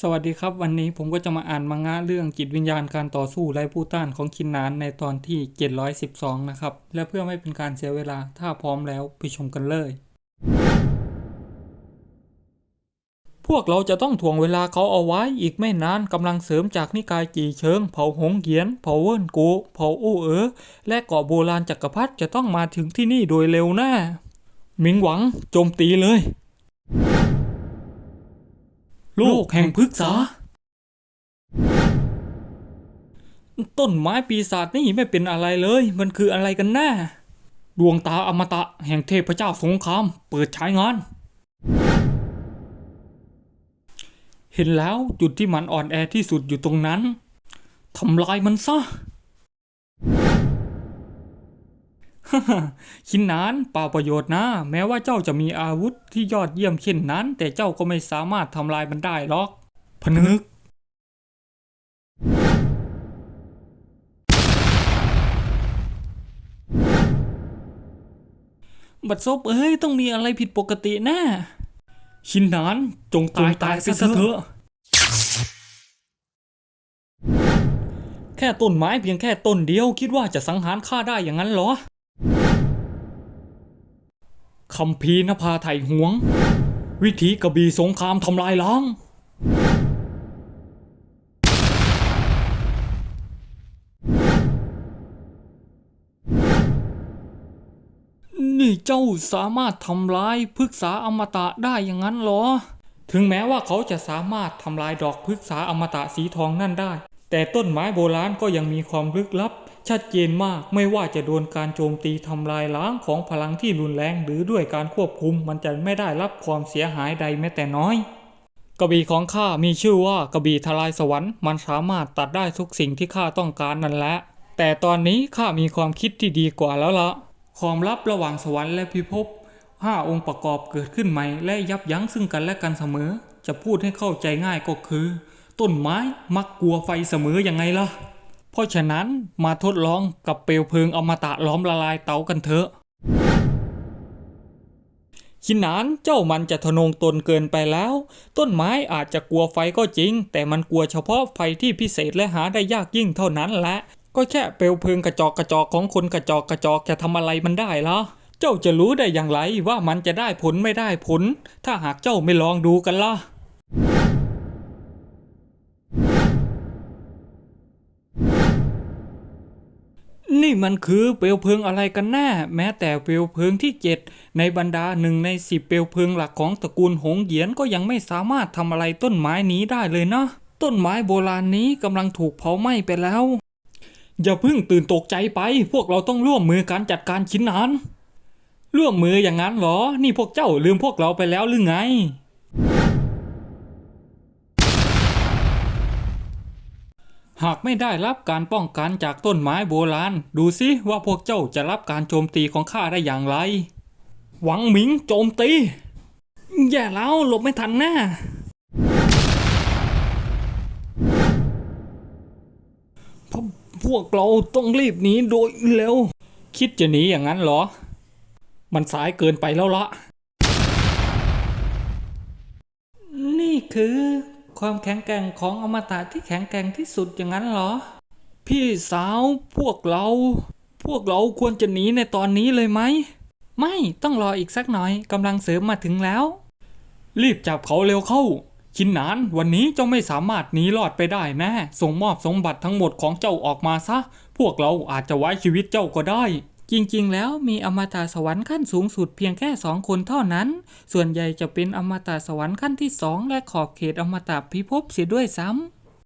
สวัสดีครับ วันนี้ผมก็จะมาอ่านมังงะเรื่องจิตวิญญาณการต่อสู้ไร้ผู้ต้านของคินนานในตอนที่ 712 นะครับ และเพื่อไม่เป็นการเสียเวลาถ้าพร้อมแล้วไปชมกันเลย พวกเราจะต้องถ่วงเวลาเขาเอาไว้อีกไม่นานกำลังเสริมจากนิกายจีเชิง เผาหงเหียน เผาเวิ้นกูเผาอู้เอ๋อและเกาะโบราณจักรพรรดิจะต้องมาถึงที่นี่โดยเร็วแน่หมิงหวังโจมตีเลย ลกแห่งพฤกษา ต้นไม้ปีศาจนี่ไม่เป็นอะไรเลย มันคืออะไรกันแน่ดวงตาอมตะแห่งเทพเจ้าสงคราม เปิดใช้งาน เห็นแล้วจุดที่มันอ่อนแอที่สุดอยู่ตรงนั้นทำลายมันซะ คินนานเปล่าประโยชน์นะ แม้ว่าเจ้าจะมีอาวุธที่ยอดเยี่ยมเช่นนั้น แต่เจ้าก็ไม่สามารถทำลายมันได้หรอก พนึก บัดซบเอ้ย ต้องมีอะไรผิดปกติแน่ชินนานจงตายตายไปซะเถอะแค่ต้นไม้เพียงแค่ต้นเดียวคิดว่าจะสังหารข้าได้อย่างนั้นเหรอ คำพีนภาไทยหวง วิธีกระบี่สงครามทำลายล้าง นี่เจ้าสามารถทำลายพฤกษาอมตะได้อย่างนั้นเหรอ ถึงแม้ว่าเขาจะสามารถทำลายดอกพฤกษาอมตะสีทองนั่นได้ แต่ต้นไม้โบราณก็ยังมีความลึกลับ ชัดเจนมากไม่ว่าจะโดนการโจมตีทำลายล้างของพลังที่รุนแรงหรือด้วยการควบคุมมันจะไม่ได้รับความเสียหายใดแม้แต่น้อย กระบี่ของข้ามีชื่อว่ากระบี่ทลายสวรรค์มันสามารถตัดได้ทุกสิ่งที่ข้าต้องการนั่นแหละ แต่ตอนนี้ข้ามีความคิดที่ดีกว่าแล้วละความลับระหว่างสวรรค์และพิภพห้าองค์ประกอบเกิดขึ้นใหม่และยับยั้งซึ่งกันและกันเสมอ จะพูดให้เข้าใจง่ายก็คือ ต้นไม้มักกลัวไฟเสมออยังไงล่ะ เพราะฉะนั้นมาทดลองกับเปลวเพลิงอมตะล้อมละลายเตากันเถอะขินนานเจ้ามันจะทะนงตนเกินไปแล้ว ต้นไม้อาจจะกลัวไฟก็จริง แต่มันกลัวเฉพาะไฟที่พิเศษและหาได้ยากยิ่งเท่านั้นแหละก็แค่เปลวเพลิงกระจอกกระจอกของคนกระจอกกระจอกจะทำอะไรมันได้ล่ะเจ้าจะรู้ได้อย่างไรว่ามันจะได้ผลไม่ได้ผล ถ้าหากเจ้าไม่ลองดูกันล่ะ นี่มันคือเปลวเพลิงอะไรกันแน่แม้แต่เปลวเพลิงที่เจ็ดในบรรดาหนึ่งในสิบเปลวเพลิงหลักของตระกูลหงเหยียนก็ยังไม่สามารถทำอะไรต้นไม้นี้ได้เลยนะ ต้นไม้โบราณนี้กำลังถูกเผาไหม้ไปแล้ว อย่าเพิ่งตื่นตกใจไป พวกเราต้องร่วมมือการจัดการชิ้นนั้น ร่วมมืออย่างนั้นเหรอ นี่พวกเจ้าลืมพวกเราไปแล้วหรือไง หากไม่ได้รับการป้องกันจากต้นไม้โบราณ ดูสิว่าพวกเจ้าจะรับการโจมตีของข้าได้อย่างไร หวังหมิงโจมตี แย่แล้วหลบไม่ทันแน่พวพวกเราต้องรีบหนีโดยเร็ว คิดจะหนีอย่างนั้นเหรอ มันสายเกินไปแล้วละนี่คือ ความแข็งแกร่งของอมตะที่แข็งแกร่งที่สุดอย่างนั้นเหรอ พี่สาวพวกเรา พวกเราควรจะหนีในตอนนี้เลยไหม ไม่ต้องรออีกสักหน่อยกำลังเสริมมาถึงแล้ว รีบจับเขาเร็วเข้า ชินนานวันนี้เจ้าไม่สามารถหนีรอดไปได้แน่ส่งมอบสมบัติทั้งหมดของเจ้าออกมาซะ พวกเราอาจจะไว้ชีวิตเจ้าก็ได้ จริงๆ แล้วมีอมตะสวรรค์ขั้นสูงสุดเพียงแค่สองคนเท่านั้น ส่วนใหญ่จะเป็นอมตะสวรรค์ขั้นที่สองและขอบเขตอมตะพิภพเสียด้วยซ้ำ